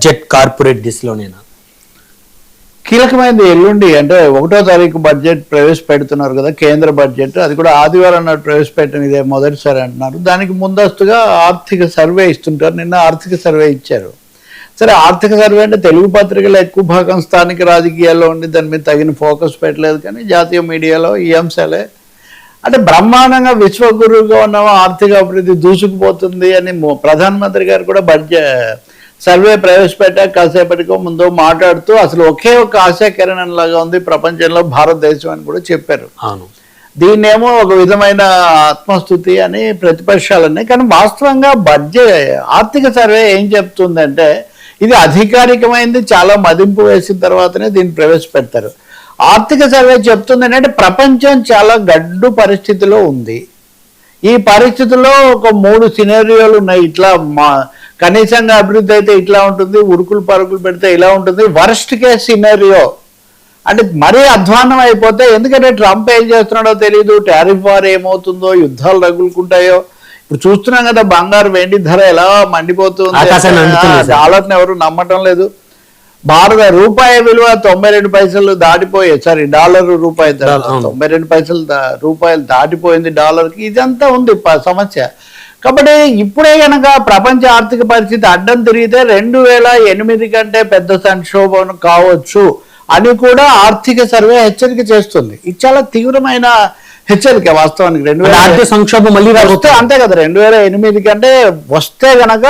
Budget corporate దిశలోనేనా? కీలకమైనది ఎల్లుండి అంటే ఒకటో తారీఖు బడ్జెట్ ప్రవేశపెడుతున్నారు కదా కేంద్ర బడ్జెట్. అది కూడా ఆదివారం నాడు ప్రవేశపెట్టడం ఇదే మొదటిసారి అంటున్నారు. దానికి ముందస్తుగా ఆర్థిక సర్వే ఇస్తుంటారు. నిన్న ఆర్థిక సర్వే ఇచ్చారు. సరే ఆర్థిక సర్వే అంటే తెలుగు పత్రికలు ఎక్కువ భాగం స్థానిక రాజకీయాల్లో ఉండి దాని మీద తగిన ఫోకస్ పెట్టలేదు కానీ జాతీయ మీడియాలో ఈ అంశాలే అంటే బ్రహ్మాండంగా విశ్వగురువుగా ఉన్న ఆర్థిక అభివృద్ధి దూసుకుపోతుంది అని ప్రధానమంత్రి గారు కూడా బడ్జెట్ సర్వే ప్రవేశపెట్టాక కాసేపటికో ముందు మాట్లాడుతూ అసలు ఒకే ఒక ఆశాకిరణం లాగా ఉంది ప్రపంచంలో భారతదేశం అని కూడా చెప్పారు. అవును. దీన్నేమో ఒక విధమైన ఆత్మస్థుతి అని ప్రతిపక్షాలన్నీ కానీ వాస్తవంగా బడ్జెట్ ఆర్థిక సర్వే ఏం చెప్తుందంటే ఇది అధికారికమైంది చాలా మదింపు వేసిన తర్వాతనే దీన్ని ప్రవేశపెడతారు. ఆర్థిక సర్వే చెప్తుంది ఏంటంటే ప్రపంచం చాలా గడ్డు పరిస్థితిలో ఉంది. ఈ పరిస్థితుల్లో ఒక మూడు సినేరియోలు ఉన్నాయి. ఇట్లా మా కనీసంగా అభివృద్ధి అయితే ఇట్లా ఉంటుంది ఉరుకులు పరుగులు పెడితే ఇలా ఉంటుంది. వర్స్ట్ కేస్ సినేరియో అంటే మరీ అధ్వానం అయిపోతే ఎందుకంటే ట్రంప్ ఏం చేస్తున్నాడో తెలియదు టారిఫ్ వార్ ఏమవుతుందో యుద్ధాలు రగులుకుంటాయో. ఇప్పుడు చూస్తున్నాం కదా బంగారు వెండి ధర ఎలా మండిపోతుంది. డాలర్ని ఎవరు నమ్మటం లేదు. భారత రూపాయి విలువ తొంభై రెండు పైసలు దాటిపోయాయి సారీ డాలర్ రూపాయి. డాలర్. తొంభై రెండు పైసలు రూపాయలు దాటిపోయింది డాలర్కి. ఇదంతా ఉంది సమస్య. కాబట్టి ఇప్పుడే గనక ప్రపంచ ఆర్థిక పరిస్థితి అడ్డం తిరిగితే రెండు వేల ఎనిమిది కంటే పెద్ద సంక్షోభం కావచ్చు అని కూడా ఆర్థిక సర్వే హెచ్చరిక చేస్తుంది. ఇది చాలా తీవ్రమైన హెచ్చరిక వాస్తవానికి. రెండు వేల ఆర్థిక సంక్షోభం మళ్ళీ వస్తే అంతే కదా రెండు వేల ఎనిమిది కంటే వస్తే గనక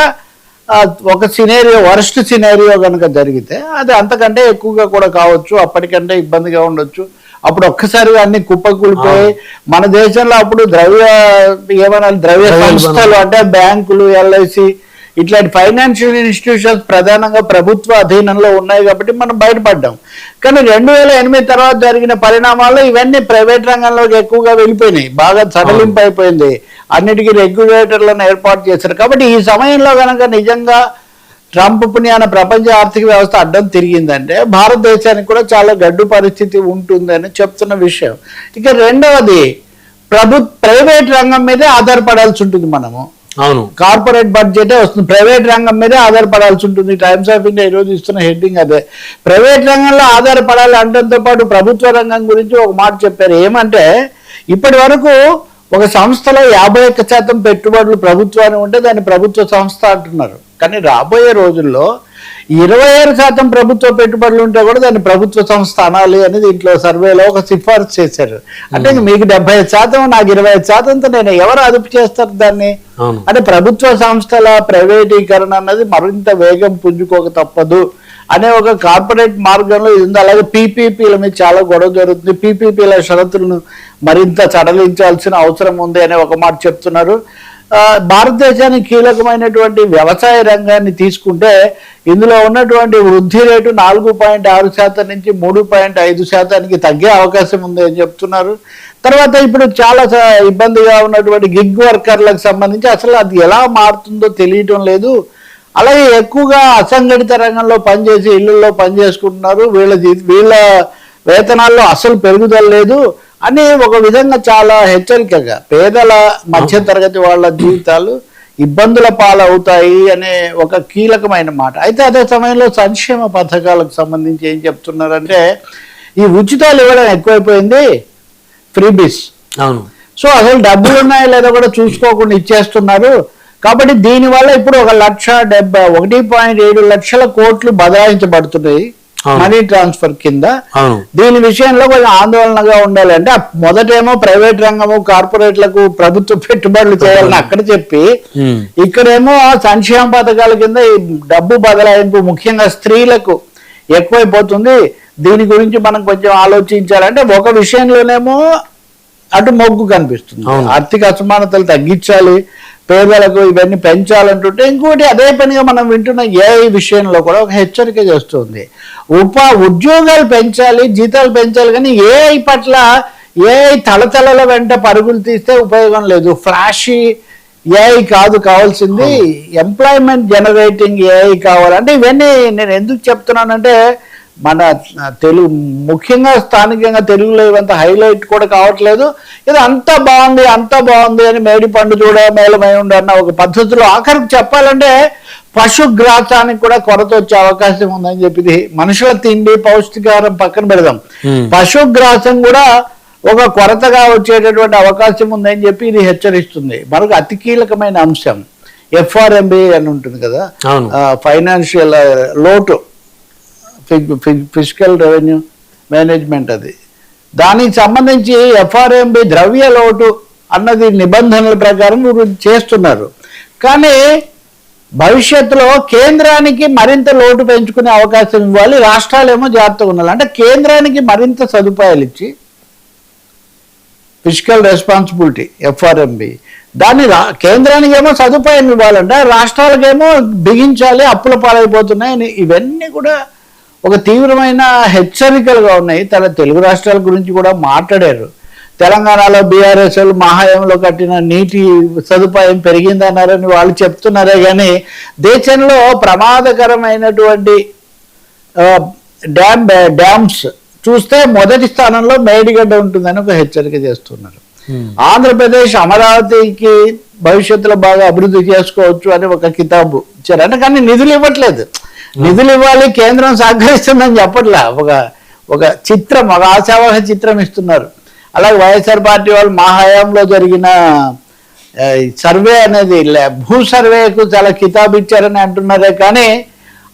ఒక సినేరియో వరస్ట్ సినేరియో కనుక జరిగితే అది అంతకంటే ఎక్కువగా కూడా కావచ్చు అప్పటికంటే ఇబ్బందిగా ఉండొచ్చు. అప్పుడు ఒక్కసారిగా అన్ని కుప్పకూలిపోయి మన దేశంలో అప్పుడు ద్రవ్య ఏమన్నా ద్రవ్య. సంస్థలు అంటే బ్యాంకులు ఎల్ఐసి ఇట్లాంటి ఫైనాన్షియల్ ఇన్స్టిట్యూషన్స్ ప్రధానంగా ప్రభుత్వ అధీనంలో ఉన్నాయి కాబట్టి మనం బయటపడ్డాం. కానీ రెండు వేల ఎనిమిది తర్వాత జరిగిన పరిణామాల్లో ఇవన్నీ ప్రైవేట్ రంగంలోకి ఎక్కువగా వెళ్ళిపోయినాయి. బాగా సడలింపు అయిపోయింది. అన్నిటికీ రెగ్యులేటర్లను ఏర్పాటు చేశారు. కాబట్టి ఈ సమయంలో కనుక నిజంగా ట్రంప్ పుణ్యాన ప్రపంచ ఆర్థిక వ్యవస్థ అడ్డం తిరిగిందంటే భారతదేశానికి కూడా చాలా గడ్డు పరిస్థితి ఉంటుందని చెప్తున్న విషయం. ఇక రెండవది ప్రభు ప్రైవేట్ రంగం మీదే ఆధారపడాల్సి ఉంటుంది మనము. అవును. కార్పొరేట్ బడ్జెటే వస్తుంది. ప్రైవేట్ రంగం మీదే ఆధారపడాల్సి ఉంటుంది. టైమ్స్ ఆఫ్ ఇండియా ఈరోజు ఇస్తున్న హెడ్డింగ్ అదే. ప్రైవేట్ రంగంలో ఆధారపడాలి అంటంతో పాటు ప్రభుత్వ రంగం గురించి ఒక మాట చెప్పారు. ఏమంటే ఇప్పటి వరకు ఒక సంస్థలో యాభై ఒక్క శాతం పెట్టుబడులు ప్రభుత్వానికి ఉంటే దాన్ని ప్రభుత్వ సంస్థ అంటున్నారు. కానీ రాబోయే రోజుల్లో ఇరవై ఆరు శాతం ప్రభుత్వ పెట్టుబడులు ఉంటే కూడా దాన్ని ప్రభుత్వ సంస్థ అనాలి అని దీంట్లో సర్వేలో ఒక సిఫార్సు చేశారు. అంటే మీకు డెబ్బై ఐదు శాతం నాకు ఇరవై ఐదు శాతంతో నేను ఎవరు అదుపు చేస్తారు దాన్ని? అంటే ప్రభుత్వ సంస్థల ప్రైవేటీకరణ అన్నది మరింత వేగం పుంజుకోక తప్పదు అనే ఒక కార్పొరేట్ మార్గంలో ఇది ఉంది. అలాగే పీపీపీల మీద చాలా గొడవ జరుగుతుంది. పీపీపీల షరతులను మరింత సడలించాల్సిన అవసరం ఉంది అనే ఒక మాట చెప్తున్నారు. భారతదేశానికి కీలకమైనటువంటి వ్యవసాయ రంగాన్ని తీసుకుంటే ఇందులో ఉన్నటువంటి వృద్ధి రేటు నాలుగు పాయింట్ ఆరు శాతం నుంచి మూడు పాయింట్ ఐదు శాతానికి తగ్గే అవకాశం ఉంది అని చెప్తున్నారు. తర్వాత ఇప్పుడు చాలా ఇబ్బందిగా ఉన్నటువంటి గిగ్ వర్కర్లకు సంబంధించి అసలు అది ఎలా మారుతుందో తెలియటం లేదు. అలాగే ఎక్కువగా అసంఘటిత రంగంలో పనిచేసి ఇళ్ళలో పనిచేసుకుంటున్నారు. వీళ్ళ వీళ్ళ వేతనాల్లో అసలు పెరుగుదల లేదు. అని ఒక విధంగా చాలా హెచ్చరికగా పేదల మధ్య తరగతి వాళ్ళ జీవితాలు ఇబ్బందుల పాలవుతాయి అనే ఒక కీలకమైన మాట. అయితే అదే సమయంలో సంక్షేమ పథకాలకు సంబంధించి ఏం చెప్తున్నారంటే ఈ ఉచితాలు ఇవ్వడం ఎక్కువైపోయింది ఫ్రీబీస్ అవును. సో అసలు డబ్బులు ఉన్నాయో లేదో కూడా చూసుకోకుండా ఇచ్చేస్తున్నారు. కాబట్టి దీనివల్ల ఇప్పుడు ఒక లక్ష డెబ్బై ఒకటి పాయింట్ ఏడు లక్షల కోట్లు బదలాయించబడుతున్నాయి. మనీ ట్రాన్స్ఫర్ కింద. దీని విషయంలో కొంచెం ఆందోళనగా ఉండాలి అంటే ఆ మొదటేమో ప్రైవేట్ రంగము కార్పొరేట్లకు ప్రభుత్వ పెట్టుబడులు చేయాలని అక్కడ చెప్పి. ఇక్కడేమో సంక్షేమ పథకాల కింద ఈ డబ్బు బదలాయింపు ముఖ్యంగా స్త్రీలకు ఎక్కువైపోతుంది. దీని గురించి మనం కొంచెం ఆలోచించాలంటే ఒక విషయంలోనేమో అటు మొగ్గు కనిపిస్తుంది. ఆర్థిక అసమానతలు తగ్గించాలి. పేదలకు ఇవన్నీ పెంచాలంటుంటే ఇంకోటి అదే పనిగా మనం వింటున్న ఏఐ విషయంలో కూడా ఒక హెచ్చరిక చేస్తుంది. ఉపా ఉద్యోగాలు పెంచాలి జీతాలు పెంచాలి కానీ ఏఐ పట్ల ఏఐ తలతలల వెంట పరుగులు తీస్తే ఉపయోగం లేదు. ఫ్లాషీ ఏఐ కాదు కావాల్సింది. ఎంప్లాయ్మెంట్ జనరేటింగ్ ఏఐ కావాలంటే ఇవన్నీ నేను ఎందుకు చెప్తున్నానంటే మన తెలుగు ముఖ్యంగా స్థానికంగా తెలుగులో ఇవంత హైలైట్ కూడా కావట్లేదు. ఇది అంతా బాగుంది అంతా బాగుంది అని మేడి పండు చూడ మేలమై ఉండు అన్న ఒక పద్ధతిలో ఆఖరికి చెప్పాలంటే పశుగ్రాసానికి కూడా కొరత వచ్చే అవకాశం ఉందని చెప్పింది మనుషుల తిండి పౌష్టికాహారం పక్కన పెడదాం. పశుగ్రాసం కూడా ఒక కొరతగా వచ్చేటటువంటి అవకాశం ఉందని చెప్పి ఇది హెచ్చరిస్తుంది. మరొక అతి కీలకమైన అంశం ఎఫ్ఆర్ఎంబి అని ఉంటుంది కదా. ఫైనాన్షియల్ లోటు. ఫిజికల్ రెవెన్యూ మేనేజ్మెంట్ అది. దానికి సంబంధించి ఎఫ్ఆర్ఎంబి ద్రవ్య లోటు అన్నది నిబంధనల ప్రకారం చేస్తున్నారు. కానీ భవిష్యత్తులో కేంద్రానికి మరింత లోటు పెంచుకునే అవకాశం ఇవ్వాలి రాష్ట్రాలేమో జాగ్రత్తగా ఉండాలి. అంటే కేంద్రానికి మరింత సదుపాయాలు ఇచ్చి ఫిజికల్ రెస్పాన్సిబిలిటీ ఎఫ్ఆర్ఎంబి. దాన్ని రా కేంద్రానికి ఏమో సదుపాయం ఇవ్వాలంటే రాష్ట్రాలకేమో బిగించాలి అప్పుల పాలైపోతున్నాయి అని ఇవన్నీ కూడా ఒక తీవ్రమైన హెచ్చరికలుగా ఉన్నాయి. తన తెలుగు రాష్ట్రాల గురించి కూడా మాట్లాడారు. తెలంగాణలో బీఆర్ఎస్ మహాయంలో కట్టిన నీటి సదుపాయం పెరిగిందన్నారని వాళ్ళు చెప్తున్నారే కానీ దేశంలో ప్రమాదకరమైనటువంటి డ్యామ్ డ్యామ్స్ చూస్తే మొదటి స్థానంలో మేడిగడ్డ ఉంటుందని ఒక హెచ్చరిక చేస్తున్నారు. ఆంధ్రప్రదేశ్ అమరావతికి భవిష్యత్తులో బాగా అభివృద్ధి చేసుకోవచ్చు అని ఒక కితాబు ఇచ్చారు. అంటే కానీ నిధులు ఇవ్వట్లేదు. నిధులు ఇవ్వాలి కేంద్రం సహకరిస్తుందని చెప్పట్లే. ఒక ఒక చిత్రం ఒక ఆశావహ చిత్రం ఇస్తున్నారు. అలాగే వైఎస్ఆర్ పార్టీ వాళ్ళు మా హయాంలో జరిగిన సర్వే అనేది భూ సర్వేకు చాలా కితాబు ఇచ్చారని అంటున్నారే కానీ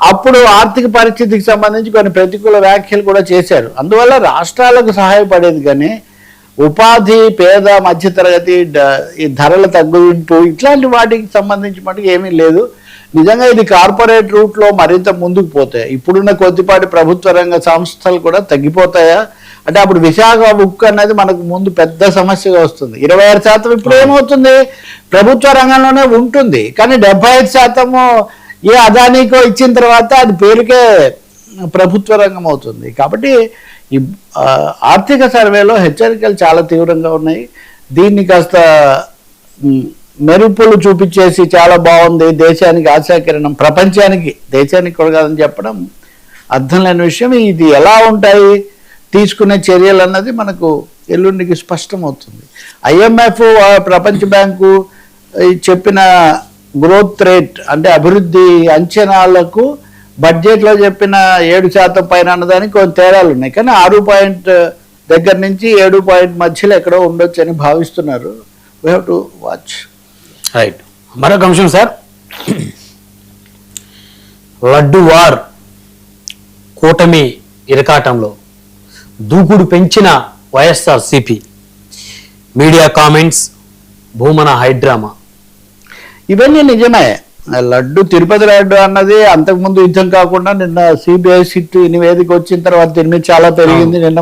అప్పుడు ఆర్థిక పరిస్థితికి సంబంధించి కొన్ని ప్రతికూల వ్యాఖ్యలు కూడా చేశారు. అందువల్ల రాష్ట్రాలకు సహాయపడేది కానీ ఉపాధి పేద మధ్యతరగతి ఈ ధరల తగ్గింపు ఇట్లాంటి వాటికి సంబంధించి మటుకు ఏమీ లేదు. నిజంగా ఇది కార్పొరేట్ రూట్లో మరింత ముందుకు పోతాయి ఇప్పుడున్న కొద్దిపాటి ప్రభుత్వ రంగ సంస్థలు కూడా తగ్గిపోతాయా? అంటే అప్పుడు విశాఖ ఉక్కు అన్నది మనకు ముందు పెద్ద సమస్యగా వస్తుంది. ఇరవై ఆరు శాతం ఇప్పుడు ఏమవుతుంది? ప్రభుత్వ రంగంలోనే ఉంటుంది. కానీ డెబ్బై ఐదు శాతము ఏ అదానికో ఇచ్చిన తర్వాత అది పేరుకే ప్రభుత్వ రంగం అవుతుంది. కాబట్టి ఈ ఆర్థిక సర్వేలో హెచ్చరికలు చాలా తీవ్రంగా ఉన్నాయి. దీన్ని కాస్త మెరుపులు చూపించేసి చాలా బాగుంది. దేశానికి ఆశాకిరణం ప్రపంచానికి దేశానికి కూడా కాదని చెప్పడం అర్థం లేని విషయం. ఇది ఎలా ఉంటాయి? తీసుకునే చర్యలు అన్నది మనకు ఎల్లుండికి స్పష్టమవుతుంది. ఐఎంఎఫ్ ప్రపంచ బ్యాంకు చెప్పిన గ్రోత్ రేట్ అంటే అభివృద్ధి అంచనాలకు బడ్జెట్లో చెప్పిన ఏడు శాతం పైన అన్నదానికి కొన్ని తేడాలు ఉన్నాయి. కానీ ఆరు పాయింట్ దగ్గర నుంచి ఏడు పాయింట్ మధ్యలో ఎక్కడో ఉండొచ్చు అని భావిస్తున్నారు. We have to watch right మరొక అంశం సార్ లడ్డు వార్ కూటమి ఇరకాటంలో దూకుడు పెంచిన YSR CP media comments Bhumana high drama. ఇవన్నీ నిజమే. లడ్డు తిరుపతి లడ్డు అన్నది అంతకుముందు యుద్ధం కాకుండా నిన్న సిబిఐ సిట్ నివేదిక వచ్చిన తర్వాత దీని మీద చాలా పెరిగింది. నిన్న